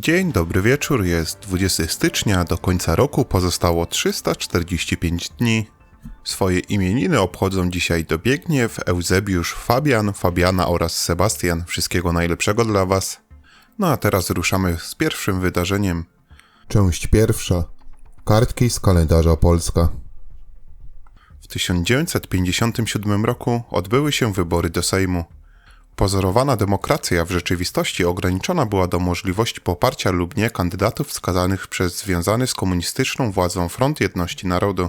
Dzień dobry wieczór, jest 20 stycznia, do końca roku pozostało 345 dni. Swoje imieniny obchodzą dzisiaj Dobiegniew, Eusebiusz, Fabian, Fabiana oraz Sebastian. Wszystkiego najlepszego dla Was. No a teraz ruszamy z pierwszym wydarzeniem. Część pierwsza. Kartki z kalendarza Polska. W 1957 roku odbyły się wybory do Sejmu. Pozorowana demokracja w rzeczywistości ograniczona była do możliwości poparcia lub nie kandydatów wskazanych przez związany z komunistyczną władzą Front Jedności Narodu.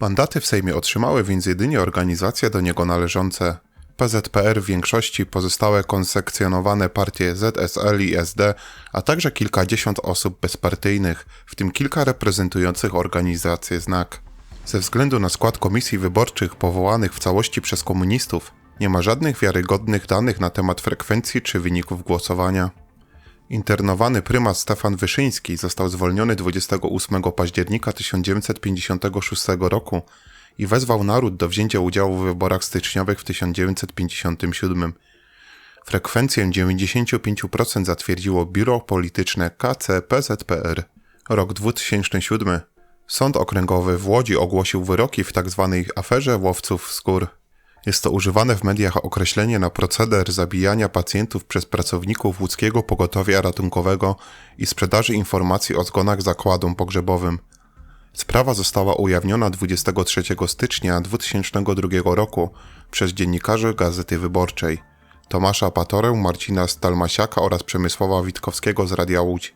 Mandaty w Sejmie otrzymały więc jedynie organizacje do niego należące. PZPR w większości pozostałe konsekcjonowane partie ZSL i SD, a także kilkadziesiąt osób bezpartyjnych, w tym kilka reprezentujących organizację ZNAK. Ze względu na skład komisji wyborczych powołanych w całości przez komunistów, nie ma żadnych wiarygodnych danych na temat frekwencji czy wyników głosowania. Internowany prymas Stefan Wyszyński został zwolniony 28 października 1956 roku i wezwał naród do wzięcia udziału w wyborach styczniowych w 1957. Frekwencję 95% zatwierdziło Biuro Polityczne KC-PZPR. Rok 2007. Sąd Okręgowy w Łodzi ogłosił wyroki w tzw. aferze łowców skór. Jest to używane w mediach określenie na proceder zabijania pacjentów przez pracowników łódzkiego pogotowia ratunkowego i sprzedaży informacji o zgonach zakładom pogrzebowym. Sprawa została ujawniona 23 stycznia 2002 roku przez dziennikarzy Gazety Wyborczej Tomasza Patorę, Marcina Stalmasiaka oraz Przemysława Witkowskiego z Radia Łódź.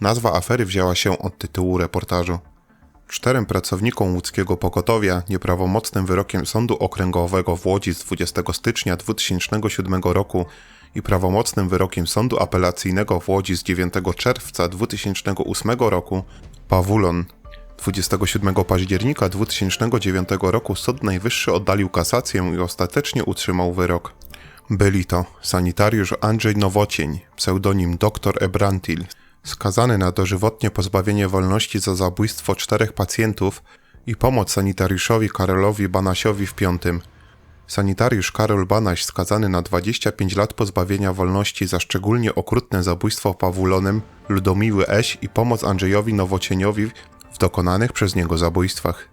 Nazwa afery wzięła się od tytułu reportażu. Czterem pracownikom łódzkiego pogotowia nieprawomocnym wyrokiem Sądu Okręgowego w Łodzi z 20 stycznia 2007 roku i prawomocnym wyrokiem Sądu Apelacyjnego w Łodzi z 9 czerwca 2008 roku Pawulon 27 października 2009 roku Sąd Najwyższy oddalił kasację i ostatecznie utrzymał wyrok. Byli to sanitariusz Andrzej Nowocień, pseudonim dr Ebrantil, skazany na dożywotnie pozbawienie wolności za zabójstwo czterech pacjentów i pomoc sanitariuszowi Karolowi Banasiowi w piątym. Sanitariusz Karol Banaś skazany na 25 lat pozbawienia wolności za szczególnie okrutne zabójstwo Pawulonem, Ludomiły Eś i pomoc Andrzejowi Nowocieniowi w dokonanych przez niego zabójstwach.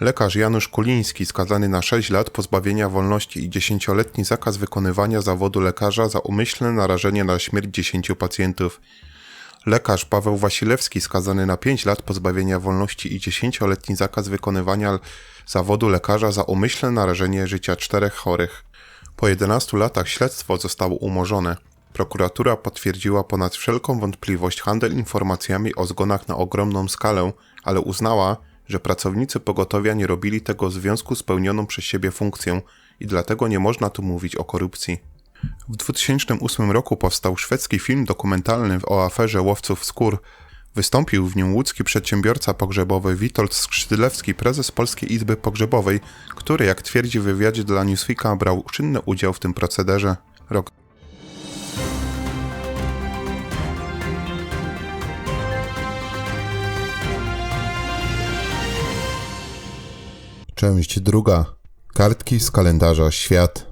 Lekarz Janusz Kuliński skazany na 6 lat pozbawienia wolności i 10-letni zakaz wykonywania zawodu lekarza za umyślne narażenie na śmierć 10 pacjentów. Lekarz Paweł Wasilewski skazany na 5 lat pozbawienia wolności i 10-letni zakaz wykonywania zawodu lekarza za umyślne narażenie życia czterech chorych. Po 11 latach śledztwo zostało umorzone. Prokuratura potwierdziła ponad wszelką wątpliwość handel informacjami o zgonach na ogromną skalę, ale uznała, że pracownicy pogotowia nie robili tego w związku z pełnioną przez siebie funkcją i dlatego nie można tu mówić o korupcji. W 2008 roku powstał szwedzki film dokumentalny o aferze łowców skór. Wystąpił w nim łódzki przedsiębiorca pogrzebowy Witold Skrzydlewski, prezes Polskiej Izby Pogrzebowej, który, jak twierdzi w wywiadzie dla Newsweeka, brał czynny udział w tym procederze. Rok Część druga. Kartki z kalendarza Świat.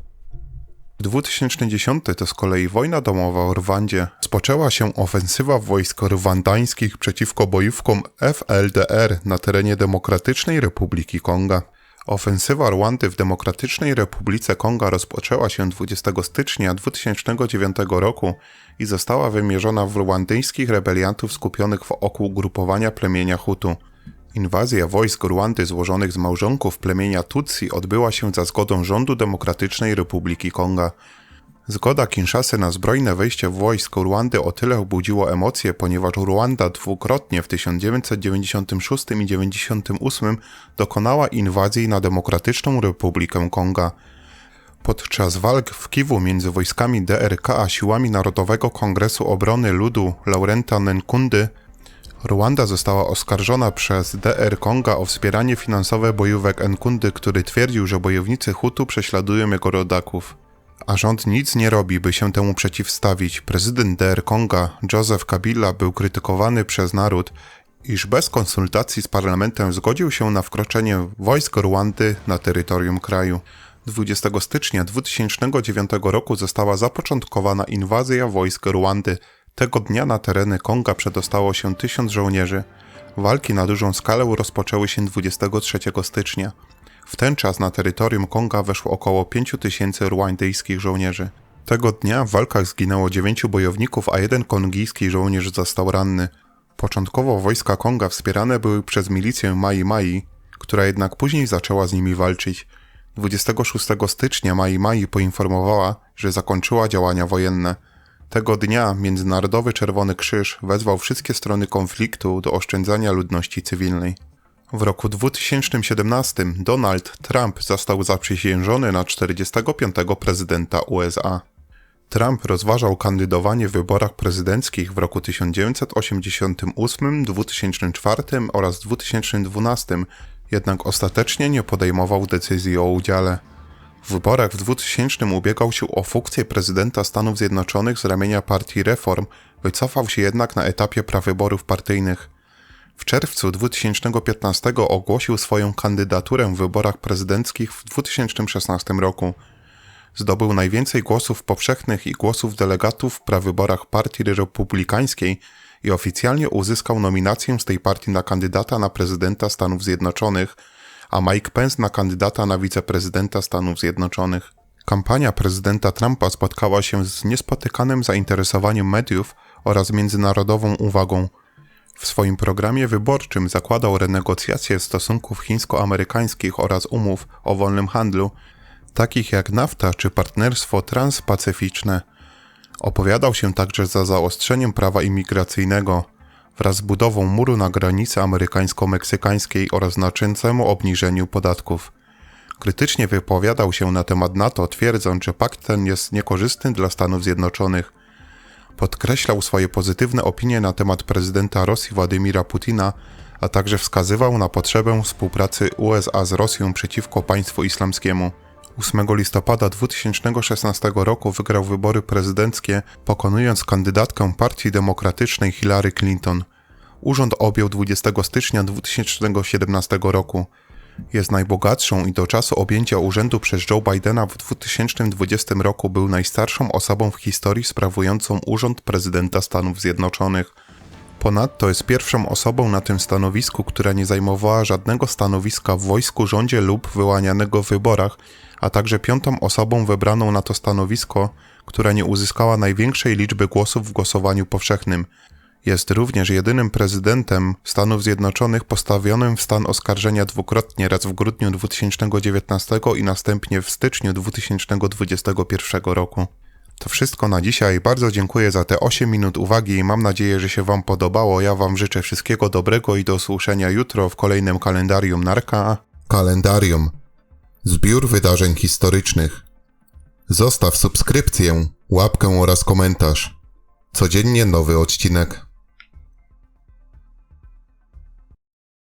2010 to z kolei wojna domowa w Rwandzie. Spoczęła się ofensywa wojsk rwandańskich przeciwko bojówkom FLDR na terenie Demokratycznej Republiki Konga. Ofensywa Rwandy w Demokratycznej Republice Konga rozpoczęła się 20 stycznia 2009 roku i została wymierzona w rwandyjskich rebeliantów skupionych wokół grupowania plemienia Hutu. Inwazja wojsk Rwandy złożonych z małżonków plemienia Tutsi odbyła się za zgodą rządu Demokratycznej Republiki Konga. Zgoda Kinshasy na zbrojne wejście wojsk Rwandy o tyle obudziło emocje, ponieważ Rwanda dwukrotnie w 1996 i 1998 dokonała inwazji na Demokratyczną Republikę Konga. Podczas walk w Kiwu między wojskami DRK a siłami Narodowego Kongresu Obrony Ludu Laurenta Nkundy Rwanda została oskarżona przez DR Konga o wspieranie finansowe bojówek Nkundy, który twierdził, że bojownicy Hutu prześladują jego rodaków. A rząd nic nie robi, by się temu przeciwstawić. Prezydent DR Konga, Joseph Kabila, był krytykowany przez naród, iż bez konsultacji z parlamentem zgodził się na wkroczenie wojsk Rwandy na terytorium kraju. 20 stycznia 2009 roku została zapoczątkowana inwazja wojsk Rwandy Tego dnia na tereny Konga przedostało się tysiąc żołnierzy. Walki na dużą skalę rozpoczęły się 23 stycznia. W ten czas na terytorium Konga weszło około 5 tysięcy ruandyjskich żołnierzy. Tego dnia w walkach zginęło 9 bojowników, a jeden kongijski żołnierz został ranny. Początkowo wojska Konga wspierane były przez milicję Mai Mai, która jednak później zaczęła z nimi walczyć. 26 stycznia Mai Mai poinformowała, że zakończyła działania wojenne. Tego dnia Międzynarodowy Czerwony Krzyż wezwał wszystkie strony konfliktu do oszczędzania ludności cywilnej. W roku 2017 Donald Trump został zaprzysiężony na 45. prezydenta USA. Trump rozważał kandydowanie w wyborach prezydenckich w roku 1988, 2004 oraz 2012, jednak ostatecznie nie podejmował decyzji o udziale. W wyborach w 2000 ubiegał się o funkcję prezydenta Stanów Zjednoczonych z ramienia partii Reform, wycofał się jednak na etapie prawyborów partyjnych. W czerwcu 2015 ogłosił swoją kandydaturę w wyborach prezydenckich w 2016 roku. Zdobył najwięcej głosów powszechnych i głosów delegatów w prawyborach Partii Republikańskiej i oficjalnie uzyskał nominację z tej partii na kandydata na prezydenta Stanów Zjednoczonych, a Mike Pence na kandydata na wiceprezydenta Stanów Zjednoczonych. Kampania prezydenta Trumpa spotkała się z niespotykanym zainteresowaniem mediów oraz międzynarodową uwagą. W swoim programie wyborczym zakładał renegocjację stosunków chińsko-amerykańskich oraz umów o wolnym handlu, takich jak NAFTA czy Partnerstwo Transpacyficzne. Opowiadał się także za zaostrzeniem prawa imigracyjnego wraz z budową muru na granicy amerykańsko-meksykańskiej oraz znaczącemu obniżeniu podatków. Krytycznie wypowiadał się na temat NATO, twierdząc, że pakt ten jest niekorzystny dla Stanów Zjednoczonych. Podkreślał swoje pozytywne opinie na temat prezydenta Rosji Władimira Putina, a także wskazywał na potrzebę współpracy USA z Rosją przeciwko państwu islamskiemu. 8 listopada 2016 roku wygrał wybory prezydenckie, pokonując kandydatkę Partii Demokratycznej Hillary Clinton. Urząd objął 20 stycznia 2017 roku. Jest najbogatszą i do czasu objęcia urzędu przez Joe Bidena w 2020 roku był najstarszą osobą w historii sprawującą urząd prezydenta Stanów Zjednoczonych. Ponadto jest pierwszą osobą na tym stanowisku, która nie zajmowała żadnego stanowiska w wojsku, rządzie lub wyłanianego w wyborach, a także piątą osobą wybraną na to stanowisko, która nie uzyskała największej liczby głosów w głosowaniu powszechnym. Jest również jedynym prezydentem Stanów Zjednoczonych postawionym w stan oskarżenia dwukrotnie, raz w grudniu 2019 i następnie w styczniu 2021 roku. To wszystko na dzisiaj. Bardzo dziękuję za te 8 minut uwagi i mam nadzieję, że się Wam podobało. Ja Wam życzę wszystkiego dobrego i do usłyszenia jutro w kolejnym kalendarium Narka. Kalendarium. Zbiór wydarzeń historycznych. Zostaw subskrypcję, łapkę oraz komentarz. Codziennie nowy odcinek.